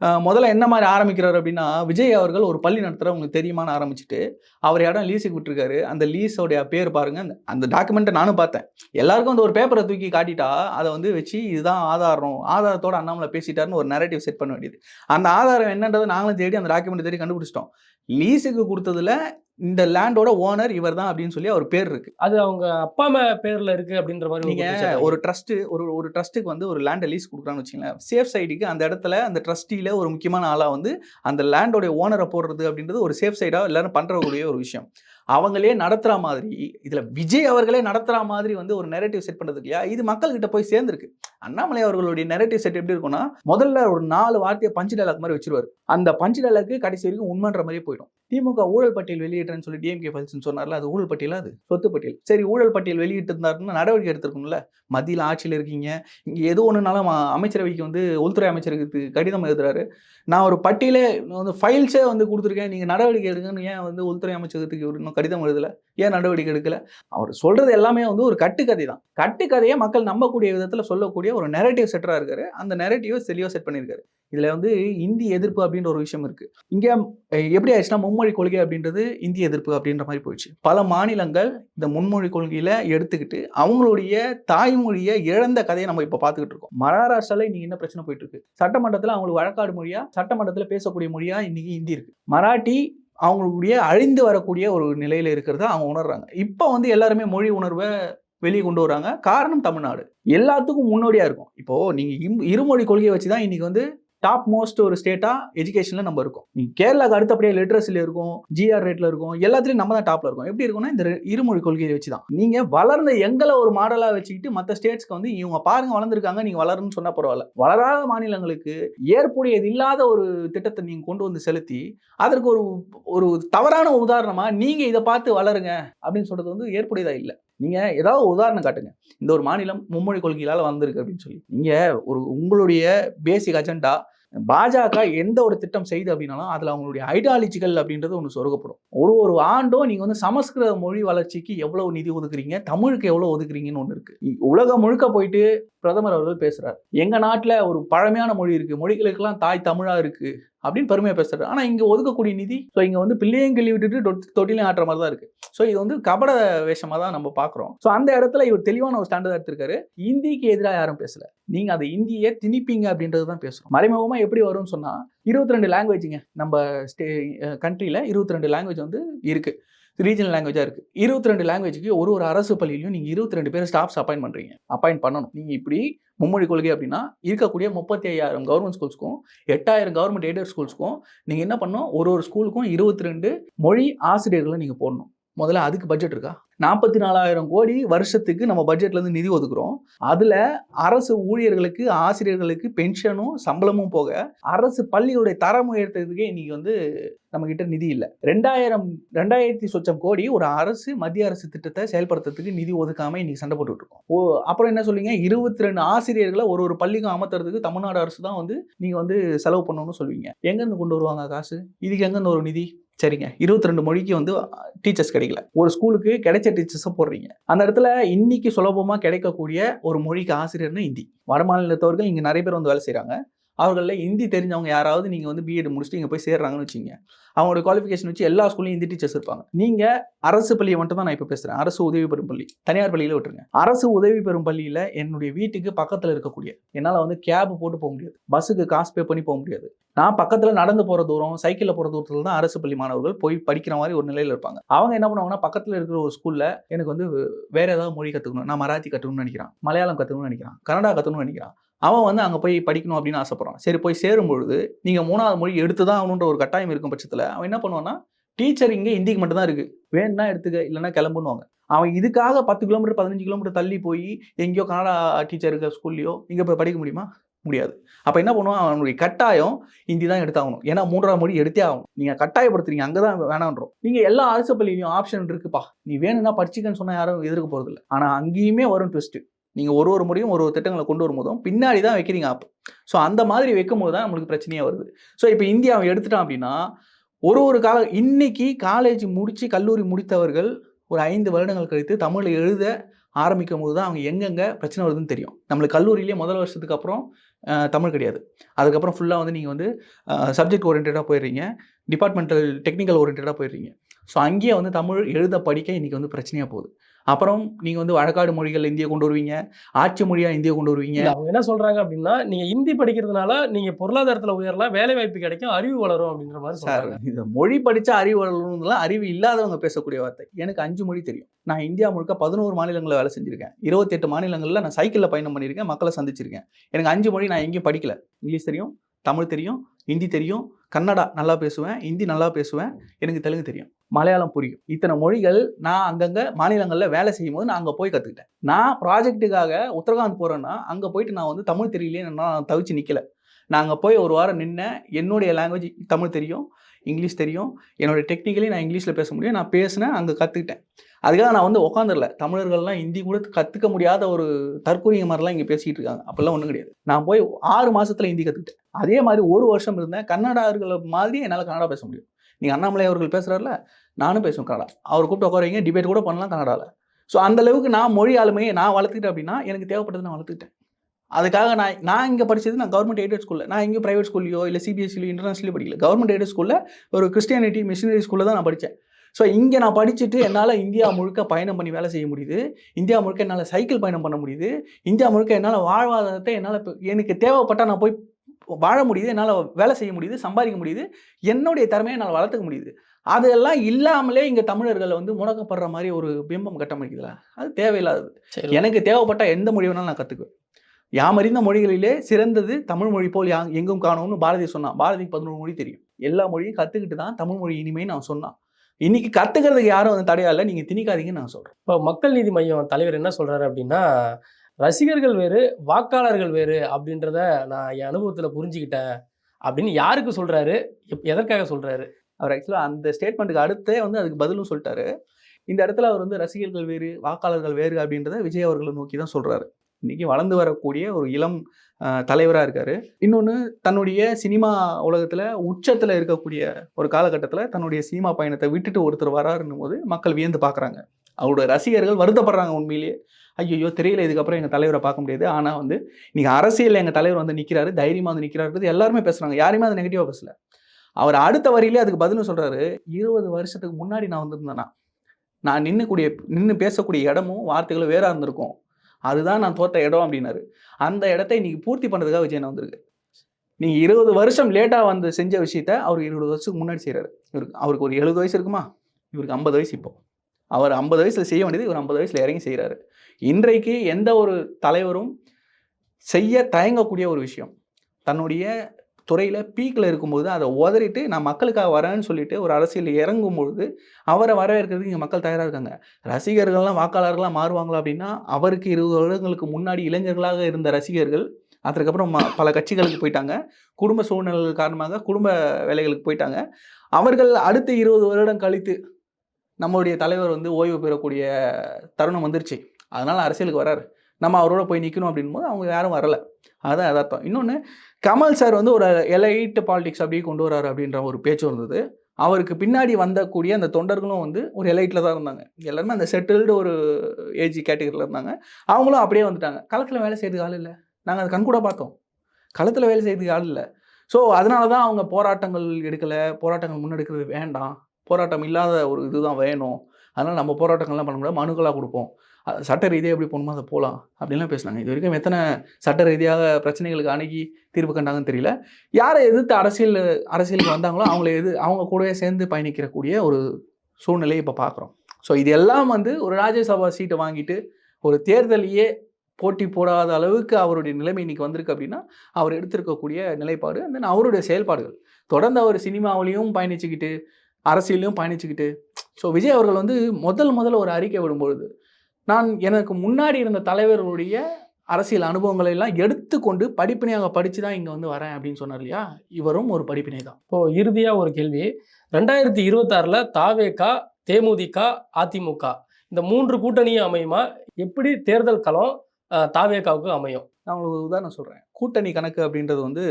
முதல்ல என்ன மாதிரி ஆரம்பிக்கிறார் அப்படின்னா விஜய் அவர்கள் ஒரு பள்ளி நடத்துகிற உங்களுக்கு தெரியுமான்னு ஆரம்பிச்சுட்டு அவர் இடம் லீஸுக்கு விட்டுருக்காரு. அந்த லீஸோடைய பேர் பாருங்கள் அந்த- அந்த டாக்குமெண்ட்டை நானும் பார்த்தேன். எல்லாருக்கும் அந்த ஒரு பேப்பரை தூக்கி காட்டிட்டா அதை வந்து வச்சு இதுதான் ஆதாரம் ஆதாரத்தோட அண்ணாமலை பேசிட்டாருன்னு ஒரு நெரட்டிவ் செட் பண்ண வேண்டியது. அந்த ஆதாரம் என்னன்றதை நாங்களும் தேடி அந்த டாக்குமெண்ட் தேடி கண்டுபிடிச்சிட்டோம். லீஸுக்கு கொடுத்ததுல இந்த லேண்டோட ஓனர் இவர் தான் அப்படின்னு சொல்லி அவர் பேர் இருக்கு. அது அவங்க அப்பா அம்மா பேர்ல இருக்கு அப்படின்ற மாதிரி நீங்க ஒரு ட்ரஸ்ட் ஒரு ஒரு ட்ரஸ்ட்டுக்கு வந்து ஒரு லேண்ட் லீஸ் கொடுக்குறான்னு வச்சுங்களேன் சேஃப் சைடுக்கு அந்த இடத்துல அந்த ட்ரஸ்டியில் ஒரு முக்கியமான ஆளாக வந்து அந்த லேண்டோடைய ஓனரை போடுறது அப்படின்றது ஒரு சேஃப் சைடாக எல்லாரும் பண்ணுறக்கூடிய ஒரு விஷயம். அவங்களே நடத்துற மாதிரி இதுல விஜய் அவர்களே நடத்துற மாதிரி வந்து ஒரு நெரேட்டிவ் செட் பண்றது இல்லையா? இது மக்கள்கிட்ட போய் சேர்ந்துருக்கு. அண்ணாமலை அவர்களுடைய நெரட்டிவ் செட் எப்படி இருக்கும்னா முதல்ல ஒரு நாலு வார்த்தையை பஞ்சு டைலாக் மாதிரி வச்சிருவார். அந்த பஞ்சு டைலாக்கு கடைசி வரைக்கும் உண்மைன்ற மாதிரியே போயிடும். திமுக ஊழல் பட்டியல் வெளியிட்டேன்னு சொல்லி டிஎம்கே ஃபைல்ஸ்னு சொன்னார்ல அது ஊழல் பட்டியலா அது? சொத்து பட்டியல். சரி ஊழல் பட்டியல் வெளியிட்டிருந்தாருன்னா நடவடிக்கை எடுத்திருக்கும்ல மத்தியில் ஆட்சியில் இருக்கீங்க. இங்கே எது ஒன்றுனாலும் அமைச்சரவைக்கு வந்து உள்துறை அமைச்சருக்கு கடிதம் எழுதுறாரு. நான் ஒரு பட்டியலே வந்து ஃபைல்ஸே வந்து கொடுத்துருக்கேன். நீங்கள் நடவடிக்கை எடுங்கன்னு ஏன் வந்து உள்துறை அமைச்சகத்துக்கு இன்னும் கடிதம் எழுதலை? ஏன் நடவடிக்கை எடுக்கல? அவர் சொல்றது எல்லாமே வந்து ஒரு கட்டுக்கதை தான். கட்டுக்கதையை மக்கள் நம்பக்கூடிய விதத்தில் சொல்லக்கூடிய ஒரு நெரட்டிவ் செட்டராக இருக்காரு. அந்த நெரேட்டிவை தெளிவாக செட் பண்ணியிருக்காரு. இதில் வந்து இந்தி எதிர்ப்பு அப்படின்ற ஒரு விஷயம் இருக்கு. இங்கே எப்படி ஆயிடுச்சுன்னா மும்மொழி கொள்கை அப்படின்றது இந்திய எதிர்ப்பு அப்படின்ற மாதிரி போயிடுச்சு. பல மாநிலங்கள் இந்த முன்மொழி கொள்கையில எடுத்துக்கிட்டு அவங்களுடைய தாய்மொழியை இழந்த கதையை நம்ம இப்போ பார்த்துக்கிட்டு இருக்கோம். மகாராஷ்டிரால இன்னைக்கு என்ன பிரச்சனை போயிட்டு இருக்கு? சட்டமன்றத்தில் அவங்களுக்கு வழக்காடு மொழியா சட்டமன்றத்தில் பேசக்கூடிய மொழியா இன்னைக்கு ஹிந்தி இருக்கு. மராட்டி அவங்களுடைய அழிந்து வரக்கூடிய ஒரு நிலையில் இருக்கிறத அவங்க உணர்றாங்க. இப்போ வந்து எல்லாருமே மொழி உணர்வை வெளியே கொண்டு வராங்க காரணம் தமிழ்நாடு. எல்லாத்துக்கும் முன்னோடியாக இருக்கும். இப்போது நீங்கள் இம்- இருமொழி கொள்கையை வச்சு தான் இன்றைக்கி வந்து டாப் மோஸ்ட் ஒரு ஸ்டேட்டா எஜுகேஷன்ல நம்ம இருக்கோம். கேரளாக்கு அடுத்தபடியாக லிட்ரஸில் இருக்கும் ஜிஆர் ரேட்ல இருக்கும் எல்லாத்துலயும் நம்ம தான் டாப்ல இருக்கும். எப்படி இருக்கும்னா இந்த இருமொழி கொள்கையை வச்சு தான் நீங்க வளர்ந்த எங்களை ஒரு மாடலா வச்சுக்கிட்டு மற்ற ஸ்டேட்ஸ்க்கு வந்து இவங்க பாருங்க வளர்ந்துருக்காங்க நீங்க வளருன்னு சொன்னா பரவாயில்ல. வளராத மாநிலங்களுக்கு ஏற்புடையது இல்லாத ஒரு திட்டத்தை நீங்க கொண்டு வந்து செலுத்தி அதற்கு ஒரு ஒரு தவறான உதாரணமா நீங்க இதை பார்த்து வளருங்க அப்படின்னு சொல்றது வந்து ஏற்புடையதா இல்லை. நீங்கள் ஏதாவது உதாரணம் காட்டுங்க. இந்த ஒரு மாநிலம் மும்மொழி கொள்கைகளால் வந்திருக்கு அப்படின்னு சொல்லி. நீங்கள் ஒரு உங்களுடைய பேசிக் அஜெண்டா பாஜக எந்த ஒரு திட்டம் செய்து அப்படின்னாலும் அதில் அவங்களுடைய ஐடியாலஜிக்கல் அப்படின்றது ஒன்று சொருகப்படும். ஒரு ஒரு ஆண்டும் நீங்கள் வந்து சமஸ்கிருத மொழி வளர்ச்சிக்கு எவ்வளோ நிதி ஒதுக்குறீங்க? தமிழுக்கு எவ்வளோ ஒதுக்குறீங்கன்னு ஒன்று இருக்குது உலகம் முழுக்க போயிட்டு பிரதமர் அவர்கள் பேசுகிறார் எங்கள் நாட்டில் ஒரு பழமையான மொழி இருக்குது மொழிகளுக்கெல்லாம் தாய் தமிழாக இருக்குது அப்படின்னு பெருமையாக பேசுறாரு. ஆனால் இங்கே ஒதுக்கக்கூடிய நிதி ஸோ இங்கே வந்து பிள்ளையும் கிள்ளி விட்டுட்டு தொட்டிலையும் ஆட்டுற மாதிரி தான் இருக்கு. ஸோ இது வந்து கபட வேஷமாக தான் நம்ம பார்க்குறோம் ஸோ அந்த இடத்துல இவர் தெளிவான ஒரு ஸ்டாண்டர்ட் எடுத்திருக்காரு. இந்திக்கு எதிராக யாரும் பேசல. நீங்கள் அதை இந்தியை திணிப்பீங்க அப்படின்றது தான் பேசுகிறோம் மறைமுகமாக எப்படி வரும்னு சொன்னால் இருபத்தி ரெண்டு லாங்குவேஜுங்க நம்ம ஸ்டே கண்ட்ரியில் இருபத்தி ரெண்டு லாங்குவேஜ் வந்து இருக்குது ரீஜனல் லாங்குவேஜாக இருக்குது இருபத்தி ரெண்டு லாங்குவேஜுக்கு ஒரு ஒரு அரசு பள்ளியிலையும் நீங்கள் இருபத்தி ரெண்டு பேர் ஸ்டாஃப்ஸ் அப்பாயின் பண்ணுறீங்க அப்பாயின் பண்ணணும். நீங்கள் இப்படி மும்மொழி கொள்கை அப்படின்னா இருக்கக்கூடிய முப்பத்தி ஐயாயிரம் கவர்மெண்ட் ஸ்கூல்ஸ்க்கும் எட்டாயிரம் கவர்மெண்ட் எய்டட் ஸ்கூல்ஸ்க்கும் நீங்கள் என்ன பண்ணணும்? ஒரு ஒரு ஸ்கூலுக்கும் இருபத்தி ரெண்டு மொழி ஆசிரியர்களை நீங்கள் போடணும். முதல்ல அதுக்கு பட்ஜெட் இருக்கா? நாற்பத்தி நாலாயிரம் கோடி வருஷத்துக்கு நம்ம பட்ஜெட்லேருந்து நிதி ஒதுக்குறோம். அதில் அரசு ஊழியர்களுக்கு ஆசிரியர்களுக்கு பென்ஷனும் சம்பளமும் போக அரசு பள்ளிகளுடைய தரம் உயர்த்துறதுக்கே இன்னைக்கு வந்து நம்மக்கிட்ட நிதி இல்லை. ரெண்டாயிரம் ரெண்டாயிரத்தி சொச்சம் கோடி ஒரு அரசு மத்திய அரசு திட்டத்தை செயல்படுத்துறதுக்கு நிதி ஒதுக்காமல் இன்றைக்கி சண்டை போட்டுட்டு ஓ அப்புறம் என்ன சொல்லுவீங்க இருபத்தி ரெண்டு ஆசிரியர்களை ஒரு ஒரு பள்ளிக்கும் அமர்த்துறதுக்கு தமிழ்நாடு அரசு தான் வந்து நீங்கள் வந்து செலவு பண்ணணும்னு சொல்லுவீங்க. எங்கேருந்து கொண்டு வருவாங்க காசு? இதுக்கு எங்கேருந்து ஒரு நிதி? சரிங்க. இருபத்தி ரெண்டு மொழிக்கு வந்து டீச்சர்ஸ் கிடைக்கல. ஒரு ஸ்கூலுக்கு கிடைச்ச டீச்சர்ஸை போடுறீங்க. அந்த இடத்துல இன்னைக்கு சுலபமாக கிடைக்கக்கூடிய ஒரு மொழிக்கு ஆசிரியர்னு ஹிந்தி வடமாநிலத்தவர்கள் இங்கே நிறைய பேர் வந்து வேலை செய்கிறாங்க அவர்களில் ஹிந்தி தெரிஞ்சவங்க யாராவது நீங்கள் வந்து பிஎட் முடிச்சுட்டு இங்கே போய் சேர்றாங்கன்னு வச்சுங்க அவங்களோட குவாலிஃபிகேஷன் வச்சு எல்லா ஸ்கூல்லையும் ஹிந்தி டீச்சர்ஸ் இருப்பாங்க. நீங்கள் அரசு பள்ளியை மட்டும் தான் நான் இப்போ பேசுகிறேன் அரசு உதவி பெறும் பள்ளி. தனியார் பள்ளியில் விட்டுருங்க. அரசு உதவி பெறும் பள்ளியில் என்னுடைய வீட்டுக்கு பக்கத்தில் இருக்கக்கூடிய என்னால் வந்து கேப் போட்டு போக முடியாது. பஸ்ஸுக்கு காசு பே பண்ணி போக முடியாது. நான் பக்கத்தில் நடந்து போகிற தூரம் சைக்கிளில் போகிற தூரத்தில் தான் அரசு பள்ளி மாணவர்கள் போய் படிக்கிற மாதிரி ஒரு நிலையில் இருப்பாங்க. அவங்க என்ன பண்ணுவாங்கன்னா பக்கத்தில் இருக்கிற ஒரு ஸ்கூலில் எனக்கு வந்து வேறு ஏதாவது மொழி கற்றுக்கணும் நான் மராத்தி கற்றுக்கணும்னு நினைக்கிறேன். மலையாளம் கற்றுக்கணும்னு நினைக்கிறேன். கன்னடா கற்றுக்கணும்னு நினைக்கிறான். அவன் வந்து அங்கே போய் படிக்கணும் அப்படின்னு ஆசைப்பட்றான். சரி போய் சேரும் பொழுது நீங்கள் மூணாவது மொழி எடுத்து தான் ஆகணுன்ற ஒரு கட்டாயம் இருக்கும் பட்சத்தில் அவன் என்ன பண்ணுவான்னா டீச்சர் இங்கே ஹிந்திக்கு மட்டும்தான் இருக்குது வேணும்னா எடுத்துக்க இல்லைன்னா கிளம்புன்னுவாங்க. அவன் இதுக்காக பத்து கிலோமீட்டர் பதினஞ்சு கிலோமீட்டர் தள்ளி போய் எங்கேயோ கனடா டீச்சர் இருக்க ஸ்கூல்லையோ இங்கே போய் படிக்க முடியுமா? முடியாது. அப்போ என்ன பண்ணுவான்? அவனுடைய கட்டாயம் ஹிந்தி தான் எடுத்தாகணும். ஏன்னா மூன்றாவது மொழி எடுத்தே ஆகணும். நீங்கள் கட்டாயப்படுத்துறீங்க அங்கே தான் வேணான்றோம். நீங்கள் எல்லா அரசு பள்ளியிலையும் ஆப்ஷன் இருக்குப்பா. நீ வேணும்னா படிச்சுக்கன்னு சொன்னால் யாரும் எதிர்க்க போகிறதில்ல ஆனால் அங்கேயுமே வரும் ட்விஸ்ட்டு நீங்கள் ஒரு ஒரு முறையும் ஒரு ஒரு திட்டங்களை கொண்டு வரும்போதும் பின்னாடி தான் வைக்கிறீங்க ஆப் ஸோ அந்த மாதிரி வைக்கும்போது தான் நம்மளுக்கு பிரச்சனையாக வருது. ஸோ இப்போ இந்தியாவை எடுத்துட்டான் அப்படின்னா ஒரு ஒரு கால இன்னைக்கு காலேஜ் முடித்து கல்லூரி முடித்தவர்கள் ஒரு ஐந்து வருடங்கள் கழித்து தமிழில் எழுத ஆரம்பிக்கும் போது தான் அவங்க எங்கெங்கே பிரச்சனை வருதுன்னு தெரியும். நம்மளுக்கு கல்லூரியிலேயே முதல் வருஷத்துக்கு அப்புறம் தமிழ் கிடையாது. அதுக்கப்புறம் ஃபுல்லாக வந்து நீங்கள் வந்து சப்ஜெக்ட் ஓரியன்டாக போயிடுறீங்க. டிபார்ட்மெண்டல் டெக்னிக்கல் ஓரியன்டாக போயிடுறீங்க. ஸோ அங்கேயே வந்து தமிழ் எழுத படிக்க இன்றைக்கி வந்து பிரச்சனையாக போகுது. அப்புறம் நீங்கள் வந்து வழக்காடு மொழிகள் இந்தியை கொண்டு வருவீங்க. ஆட்சி மொழியாக இந்தியை கொண்டு வருவீங்க. அவங்க என்ன சொல்றாங்க அப்படின்னா நீங்க ஹிந்தி படிக்கிறதுனால நீங்க பொருளாதாரத்துல உயரலாம் வேலை வாய்ப்பு கிடைக்கும் அறிவு வளரும் அப்படின்ற மாதிரி சார் இந்த மொழி படிச்சா அறிவு வளரணும்லாம் அறிவு இல்லாதவங்க பேசக்கூடிய வார்த்தை. எனக்கு அஞ்சு மொழி தெரியும். நான் இந்தியா முழுக்க பதினோரு மாநிலங்களில் வேலை செஞ்சிருக்கேன். இருபத்தெட்டு மாநிலங்களில் நான் சைக்கிளில் பயணம் பண்ணியிருக்கேன் மக்களை சந்திச்சிருக்கேன். எனக்கு அஞ்சு மொழி நான் எங்கேயும் படிக்கல. இங்கிலீஷ் தெரியும் தமிழ் தெரியும் ஹிந்தி தெரியும் கன்னடா நல்லா பேசுவேன் ஹிந்தி நல்லா பேசுவேன் எனக்கு தெலுங்கு தெரியும். மலையாளம் புரியும். இத்தனை மொழிகள் நான் அங்கங்கே மாநிலங்களில் வேலை செய்யும் போது நான் அங்கே போய் கற்றுக்கிட்டேன் நான் ப்ராஜெக்ட்டுக்காக உத்தரகாண்ட் போகிறேன்னா அங்கே போயிட்டு நான் வந்து தமிழ் தெரியலையே நான் தவிச்சு நிற்கலை நான் அங்கே போய் ஒரு வாரம் நின்று என்னுடைய லாங்குவேஜ் தமிழ் தெரியும். இங்கிலீஷ் தெரியும். என்னோட டெக்னிக்கலி நான் இங்கிலீஷில் பேச முடியும். நான் பேசினேன் அங்கே கற்றுக்கிட்டேன் அதுக்காக நான் வந்து உட்காந்துரல தமிழர்கள்லாம் ஹிந்தி கூட கற்றுக்க முடியாத ஒரு தற்கொலைங்க மாதிரிலாம் இங்கே பேசிகிட்டு இருக்காங்க. அப்போல்லாம் ஒன்றும் கிடையாது. நான் போய் ஆறு மாதத்தில் ஹிந்தி கற்றுக்கிட்டேன் அதே மாதிரி ஒரு வருஷம் இருந்தேன். கன்னடார்கள் மாதிரி என்னால் கன்னடா பேச முடியும். நீங்கள் அண்ணாமலை அவர்கள் பேசுகிறாருல நானும் பேசுவேன் கன்னடா. அவர் கூப்பிட்டு உட்காருவீங்க டிபேட் கூட பண்ணலாம் கன்னடாவில் ஸோ அந்த அளவுக்கு நான் மொழி ஆளுமையை நான் வளர்த்துக்கிட்டேன் அப்படின்னா எனக்கு தேவைப்பட்டது நான் வளர்த்துக்கிட்டேன். அதுக்காக நான் நான் இங்கே படிச்சது நான் கவர்மெண்ட் எய்டட் ஸ்கூலில் நான் இங்கே ப்ரைவேட் ஸ்கூல்லையோ இல்லை சிபிஎஸ்சிலையோ இன்டர்நேஷனலையோ படிக்கல. கவர்மெண்ட் எய்டட் ஸ்கூலில் ஒரு கிறிஸ்டியானிட்டி மிஷினரி ஸ்கூலில் தான் நான் படித்தேன் ஸோ இங்கே நான் படிச்சுட்டு என்னால் இந்தியா முழுக்க பயணம் பண்ணி வேலை செய்ய முடியுது. இந்தியா முழுக்க என்னால் சைக்கிள் பயணம் பண்ண முடியுது. இந்தியா முழுக்க என்னால் வாழ்வாதாரத்தை என்னால் எனக்கு தேவைப்பட்டால் நான் போய் வாழ முடியுது. என்னால் வேலை செய்ய முடியுது. சம்பாதிக்க முடியுது. என்னுடைய திறமையை என்னால் வளர்த்துக்க முடியுது. அதெல்லாம் இல்லாமலே இங்கே தமிழர்கள் வந்து முடக்கப்படுற மாதிரி ஒரு பிம்பம் கட்டமைக்குதுல அது தேவையில்லாதது. எனக்கு தேவைப்பட்ட எந்த மொழி வேணாலும் நான் கற்றுக்குவேன் யாமறிந்த மொழிகளிலே சிறந்தது தமிழ் மொழி போல் யா எங்கும் காணும்னு பாரதி சொன்னான். பாரதிக்கு பதினோரு மொழி தெரியும். எல்லா மொழியும் கற்றுக்கிட்டு தான் தமிழ் மொழி இனிமே நான் சொன்னான். இன்னைக்கு கற்றுக்கிறதுக்கு யாரும் வந்து தடையா இல்லை. நீங்கள் திணிக்காதீங்கன்னு நான் சொல்கிறேன் இப்போ மக்கள் நீதி மையம் தலைவர் என்ன சொல்றாரு அப்படின்னா ரசிகர்கள் வேறு வாக்காளர்கள் வேறு அப்படின்றத நான் என் அனுபவத்தில் புரிஞ்சுக்கிட்டேன் அப்படின்னு யாருக்கு சொல்றாரு? எப்- எதற்காக சொல்றாரு? அவர் ஆக்சுவலாக அந்த ஸ்டேட்மெண்ட்டுக்கு அடுத்தே வந்து அதுக்கு பதிலும் சொல்லிட்டாரு. இந்த இடத்துல அவர் வந்து ரசிகர்கள் வேறு வாக்காளர்கள் வேறு அப்படின்றத விஜய் அவர்களை நோக்கி தான் சொல்கிறாரு இன்றைக்கி வளர்ந்து வரக்கூடிய ஒரு இளம் தலைவராக இருக்கார். இன்னொன்று தன்னுடைய சினிமா உலகத்தில் உச்சத்தில் இருக்கக்கூடிய ஒரு காலகட்டத்தில் தன்னுடைய சினிமா பயணத்தை விட்டுட்டு ஒருத்தர் வராருன்னும் போது மக்கள் வியந்து பார்க்குறாங்க அவரோட ரசிகர்கள் வருத்தப்படுறாங்க உண்மையிலேயே. ஐயோ தெரியல இதுக்கப்புறம் எங்கள் தலைவரை பார்க்க முடியாது. ஆனால் வந்து இன்றைக்கி அரசியலில் எங்கள் தலைவர் வந்து நிற்கிறாரு தைரியமாக வந்து நிற்கிறாரு எல்லாருமே பேசுகிறாங்க யாருமே அது நெகட்டிவாக பேசல. அவர் அடுத்த வரியிலே அதுக்கு பதிலும் சொல்கிறாரு இருபது வருஷத்துக்கு முன்னாடி நான் வந்திருந்தேன்னா நான் நின்றுக்கூடிய நின்று பேசக்கூடிய இடமும் வார்த்தைகளும் வேறாக இருந்திருக்கும். அதுதான் நான் தோற்ற இடம் அப்படின்னாரு. அந்த இடத்த இன்னைக்கு பூர்த்தி பண்ணுறதுக்காக விஜயன் வந்திருக்கு நீங்கள் இருபது வருஷம் லேட்டாக வந்து செஞ்ச விஷயத்த அவர் இருபது வருஷத்துக்கு முன்னாடி செய்கிறாரு இவருக்கு அவருக்கு ஒரு எழுபது வயசு இருக்குமா? இவருக்கு ஐம்பது வயசு இப்போ. அவர் ஐம்பது வயசில் செய்ய வேண்டியது இவர் ஐம்பது வயசில் இறங்கி செய்கிறாரு இன்றைக்கு எந்த ஒரு தலைவரும் செய்ய தயங்கக்கூடிய ஒரு விஷயம். தன்னுடைய துறையில் பீக்கில் இருக்கும்போது அதை உதறிட்டு நான் மக்களுக்காக வரேன்னு சொல்லிட்டு ஒரு அரசியல் இறங்கும் பொழுது அவரை வரவேற்கிறதுக்கு இங்கே மக்கள் தயாராக இருக்காங்க. ரசிகர்கள்லாம் வாக்காளர்களாக மாறுவாங்களா? அப்படின்னா அவருக்கு இருபது வருடங்களுக்கு முன்னாடி இளைஞர்களாக இருந்த ரசிகர்கள் அதற்கப்புறம் ம- பல கட்சிகளுக்கு போயிட்டாங்க. குடும்ப சூழ்நிலைகள் காரணமாக குடும்ப வேலைகளுக்கு போயிட்டாங்க. அவர்கள் அடுத்த இருபது வருடம் கழித்து நம்மளுடைய தலைவர் வந்து ஓய்வு பெறக்கூடிய தருணம் வந்துருச்சு. அதனால் அரசியலுக்கு வராரு. நம்ம அவரோட போய் நிற்கணும் அப்படின் போது அவங்க யாரும் வரல. அதுதான் அதார்த்தம் இன்னொன்று கமல் சார் வந்து ஒரு எலைட் பாலிடிக்ஸ் அப்படியே கொண்டு வராரு அப்படின்ற ஒரு பேச்சு இருந்தது அவருக்கு பின்னாடி வந்தக்கூடிய அந்த தொண்டர்களும் வந்து ஒரு எலைட்டில் தான் இருந்தாங்க. எல்லாருமே அந்த செட்டில்டு ஒரு ஏஜ் கேட்டகரியில் இருந்தாங்க. அவங்களும் அப்படியே வந்துட்டாங்க. களத்தில் வேலை செய்யறதுக்கு ஆள் இல்லை. நாங்கள் அதை கண்கூட பார்த்தோம். களத்தில் வேலை செய்யறதுக்கு ஆள் இல்லை. ஸோ அதனால தான் அவங்க போராட்டங்கள் எடுக்கலை. போராட்டங்கள் முன்னெடுக்கிறது வேண்டாம். போராட்டம் இல்லாத ஒரு இதுதான் வேணும். அதனால் நம்ம போராட்டங்கள்லாம் பண்ண முடியாது. மனுக்களாக கொடுப்போம். சட்ட ரீதியாக எப்படி போகணுமோ அதை போகலாம் அப்படின்லாம் பேசுனாங்க. இது வரைக்கும் எத்தனை சட்ட ரீதியாக பிரச்சனைகளுக்கு அணுகி தீர்வு கண்டாங்கன்னு தெரியல. யாரை எதிர்த்து அரசியல் அரசியலுக்கு வந்தாங்களோ அவங்கள எது அவங்க கூடவே சேர்ந்து பயணிக்கிறக்கூடிய ஒரு சூழ்நிலையை இப்போ பார்க்குறோம் ஸோ இது எல்லாம் வந்து ஒரு ராஜ்யசபா சீட்டை வாங்கிட்டு ஒரு தேர்தலையே போட்டி போடாத அளவுக்கு அவருடைய நிலைமை இன்னைக்கு வந்திருக்கு அப்படின்னா அவர் எடுத்திருக்கக்கூடிய நிலைப்பாடு அண்ட் தென் அவருடைய செயல்பாடுகள். தொடர்ந்து அவர் சினிமாவிலையும் பயணிச்சுக்கிட்டு அரசியலையும் பயணிச்சுக்கிட்டு. ஸோ விஜய் அவர்கள் வந்து முதல் முதல்ல ஒரு அறிக்கை விடும்பொழுது நான் எனக்கு முன்னாடி இருந்த தலைவர்களுடைய அரசியல் அனுபவங்களை எல்லாம் எடுத்துக்கொண்டு படிப்பினையாக படித்து தான் இங்கே வந்து வரேன் அப்படின்னு சொன்னார் இல்லையா? இவரும் ஒரு படிப்பினை தான். இப்போ இறுதியா ஒரு கேள்வி. ரெண்டாயிரத்தி இருபத்தாறுல தாவேகா தேமுதிக அதிமுக இந்த மூன்று கூட்டணியும் அமையுமா? எப்படி தேர்தல் களம் தாவேகாவுக்கு அமையும்? நான் உங்களுக்கு உதாரணம் சொல்கிறேன் கூட்டணி கணக்கு அப்படின்றது வந்து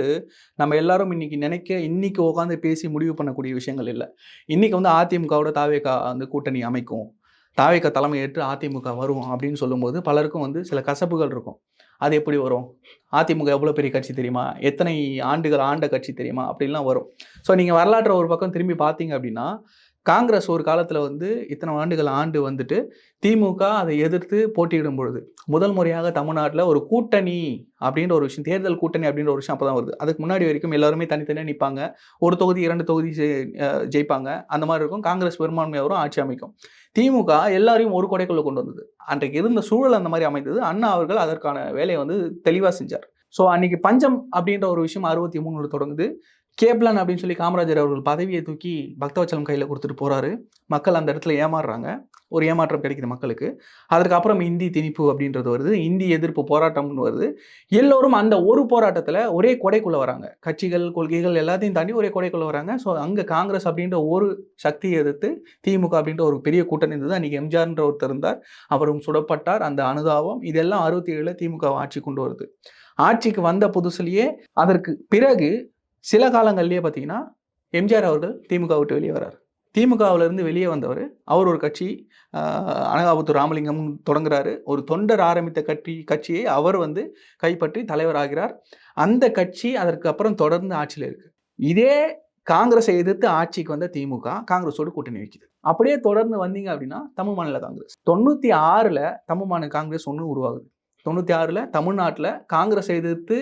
நம்ம எல்லாரும் இன்னைக்கு நினைக்க இன்னைக்கு உட்காந்து பேசி முடிவு பண்ணக்கூடிய விஷயங்கள் இல்லை. இன்னைக்கு வந்து அதிமுகவோட தாவேகா வந்து கூட்டணி அமைக்கும். தாவேகா தலைமை ஏற்று அதிமுக வரும் அப்படின்னு சொல்லும்போது பலருக்கும் வந்து சில கசப்புகள் இருக்கும். அது எப்படி வரும்? அதிமுக எவ்வளோ பெரிய கட்சி தெரியுமா? எத்தனை ஆண்டுகள் ஆண்ட கட்சி தெரியுமா? அப்படின்லாம் வரும். ஸோ நீங்கள் வரலாற்றை ஒரு பக்கம் திரும்பி பார்த்தீங்க அப்படின்னா காங்கிரஸ் ஒரு காலத்தில் வந்து இத்தனை ஆண்டுகள் ஆண்டு வந்துட்டு திமுக அதை எதிர்த்து போட்டியிடும் பொழுது முதல் முறையாக தமிழ்நாட்டில் ஒரு கூட்டணி அப்படின்ற ஒரு விஷயம் தேர்தல் கூட்டணி அப்படின்ற ஒரு விஷயம் அப்போ தான் வருது. அதுக்கு முன்னாடி வரைக்கும் எல்லாருமே தனித்தனியாக நிற்பாங்க ஒரு தொகுதி இரண்டு தொகுதி ஜெயிப்பாங்க. அந்த மாதிரி இருக்கும். காங்கிரஸ் பெரும்பான்மையாவரும் ஆட்சி அமைக்கும். திமுக எல்லாரையும் ஒரு கொடைக்குள்ள கொண்டு வந்தது. அன்றைக்கு இருந்த சூழல் அந்த மாதிரி அமைந்தது. அண்ணா அவர்கள் அதற்கான வேலையை வந்து தெளிவாக செஞ்சார். ஸோ அன்னைக்கு பஞ்சம் அப்படின்ற ஒரு விஷயம் அறுபத்தி மூணுல தொடங்குது. கேப்லன் அப்படின்னு சொல்லி காமராஜர் அவர்கள் பதவியை தூக்கி பக்தவச்சலம் கையில் கொடுத்துட்டு போறாரு. மக்கள் அந்த இடத்துல ஏமாறுறாங்க. ஒரு ஏமாற்றம் கிடைக்குது மக்களுக்கு. அதற்கு அப்புறம் இந்தி திணிப்பு அப்படின்றது வருது. இந்தி எதிர்ப்பு போராட்டம்னு வருது. எல்லோரும் அந்த ஒரு போராட்டத்தில் ஒரே கொடைக்குள்ளே வராங்க. கட்சிகள் கொள்கைகள் எல்லாத்தையும் தாண்டி ஒரே கொடைக்குள்ளே வராங்க. ஸோ அங்கே காங்கிரஸ் அப்படின்ற ஒரு சக்தியை எதிர்த்து திமுக அப்படின்ற ஒரு பெரிய கூட்டணி இருந்தது. அன்றைக்கி எம்ஜிஆர்ன்ற ஒருத்தர் இருந்தார். அவரும் சுடப்பட்டார். அந்த அனுதாபம் இதெல்லாம் அறுபத்தி ஏழில் திமுக ஆட்சி கொண்டு வருது. ஆட்சிக்கு வந்த புதுசுலேயே அதற்கு பிறகு சில காலங்கள்லேயே பார்த்தீங்கன்னா எம்ஜிஆர் அவர்கள் திமுக விட்டு வெளியே வரார் திமுகவுல இருந்து வெளியே வந்தவர் அவர் ஒரு கட்சி அனகாபுத்தூர் ராமலிங்கம் தொடங்குறாரு. ஒரு தொண்டர் ஆரம்பித்த கட்சி கட்சியை அவர் வந்து கைப்பற்றி தலைவராகிறார். அந்த கட்சி அதற்கு அப்புறம் தொடர்ந்து ஆட்சியில் இருக்கு. இதே காங்கிரஸை எதிர்த்து ஆட்சிக்கு வந்த திமுக காங்கிரஸோடு கூட்டணி வைக்குது. அப்படியே தொடர்ந்து வந்தீங்க அப்படின்னா தமிழ் மாநில காங்கிரஸ். தொண்ணூற்றி ஆறில் தமிழ் மாநில காங்கிரஸ் ஒன்று உருவாகுது. தொண்ணூற்றி ஆறில் தமிழ்நாட்டில் காங்கிரஸ் எதிர்த்து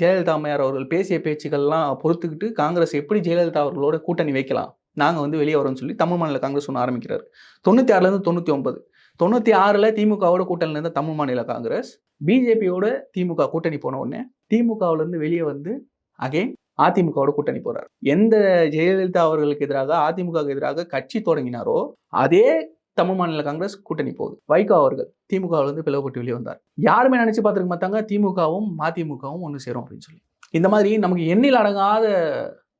ஜெயலலிதா அம்மையார் அவர்கள் பேசிய பேச்சுக்கள்லாம் பொறுத்துக்கிட்டு காங்கிரஸ் எப்படி ஜெயலலிதா அவர்களோட கூட்டணி வைக்கலாம்? நாங்கள் வந்து வெளியே வரோம்னு சொல்லி தமிழ் மாநில காங்கிரஸ் ஒன்று ஆரம்பிக்கிறார். தொண்ணூற்றி ஆறுலேருந்து தொண்ணூற்றி ஒன்பது. தொண்ணூற்றி ஆறில் திமுகவோட கூட்டணியில் இருந்த தமிழ் மாநில காங்கிரஸ் பிஜேபியோட திமுக கூட்டணி போன உடனே திமுகவிலேருந்து வெளியே வந்து அகைன் அதிமுகவோட கூட்டணி போறார். எந்த ஜெயலலிதா அவர்களுக்கு எதிராக அதிமுகவுக்கு எதிராக கட்சி தொடங்கினாரோ அதே தமிழ் மாநில காங்கிரஸ் கூட்டணி போகுது. வைகோ அவர்கள் திமுகவிலிருந்து பிளவுபட்டு வெளியே வந்தார். யாருமே நினைச்சு பார்த்துருக்க மாட்டாங்க. திமுகவும் மதிமுகவும் ஒன்று சேரும் அப்படின்னு சொல்லி. இந்த மாதிரி நமக்கு எண்ணில் அடங்காத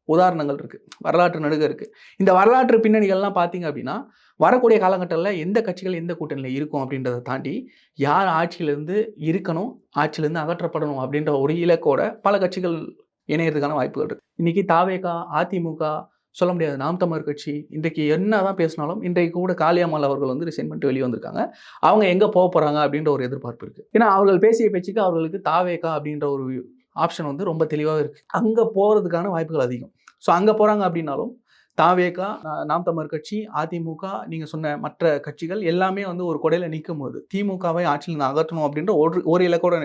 உதாரணங்கள் இருக்கு. வரலாற்று நடுக இருக்கு. இந்த வரலாற்று பின்னணிகள்லாம் பார்த்தீங்க அப்படின்னா வரக்கூடிய காலகட்டத்தில் எந்த கட்சிகள் எந்த கூட்டணியில் இருக்கும் அப்படின்றத தாண்டி யார் ஆட்சியிலேருந்து இருக்கணும் ஆட்சியிலேருந்து அகற்றப்படணும் அப்படின்ற ஒரு இலக்கோட பல கட்சிகள் இணையறதுக்கான வாய்ப்புகள் இருக்கு. இன்னைக்கு தாவேகா அதிமுக சொல்ல முடியாது. நாம் தமிழர் கட்சி இன்றைக்கு என்ன தான் பேசினாலும் இன்றைக்கு கூட காளியம்மாள் அவர்கள் வந்து ரிசைன் பண்ணிட்டு வெளியே வந்திருக்காங்க. அவங்க எங்கே போக போகிறாங்க அப்படின்ற ஒரு எதிர்பார்ப்பு இருக்குது ஏன்னா அவர்கள் பேசிய பேச்சுக்கு அவர்களுக்கு தாவேகா அப்படின்ற ஒரு ஆப்ஷன் வந்து ரொம்ப தெளிவாக இருக்குது அங்கே போகிறதுக்கான வாய்ப்புகள் அதிகம். ஸோ அங்கே போகிறாங்க அப்படின்னாலும் தாவேகா நாம் தமிழர் கட்சி அதிமுக நீங்கள் சொன்ன மற்ற கட்சிகள் எல்லாமே வந்து ஒரு கொடையில் நிற்கும் போது திமுகவை ஆட்சியில் அகற்றணும் அப்படின்ற ஒரு ஒரு இலக்கோட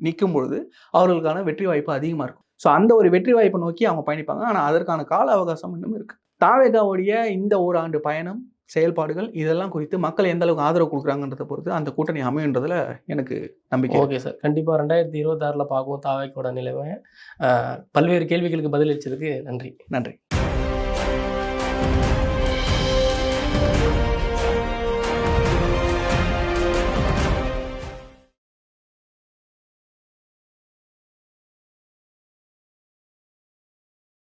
நிற்கும் பொழுது அவர்களுக்கான வெற்றி வாய்ப்பு அதிகமாக இருக்கும். ஸோ அந்த ஒரு வெற்றி வாய்ப்பை நோக்கி அவங்க பயணிப்பாங்க. ஆனால் அதற்கான கால அவகாசம் இன்னும் இருக்கு. தாவேகாவுடைய இந்த ஓராண்டு பயணம் செயல்பாடுகள் இதெல்லாம் குறித்து மக்கள் எந்த அளவுக்கு ஆதரவு கொடுக்குறாங்கன்றதை பொறுத்து அந்த கூட்டணி அமையுன்றதுல எனக்கு நம்பிக்கை. Okay sir. கண்டிப்பாக ரெண்டாயிரத்தி இருபத்தாறில் பார்க்குவோம் தாவைக்கோட நிலைமை. அஹ், பல்வேறு கேள்விகளுக்கு பதிலளிச்சதுக்கு நன்றி. நன்றி.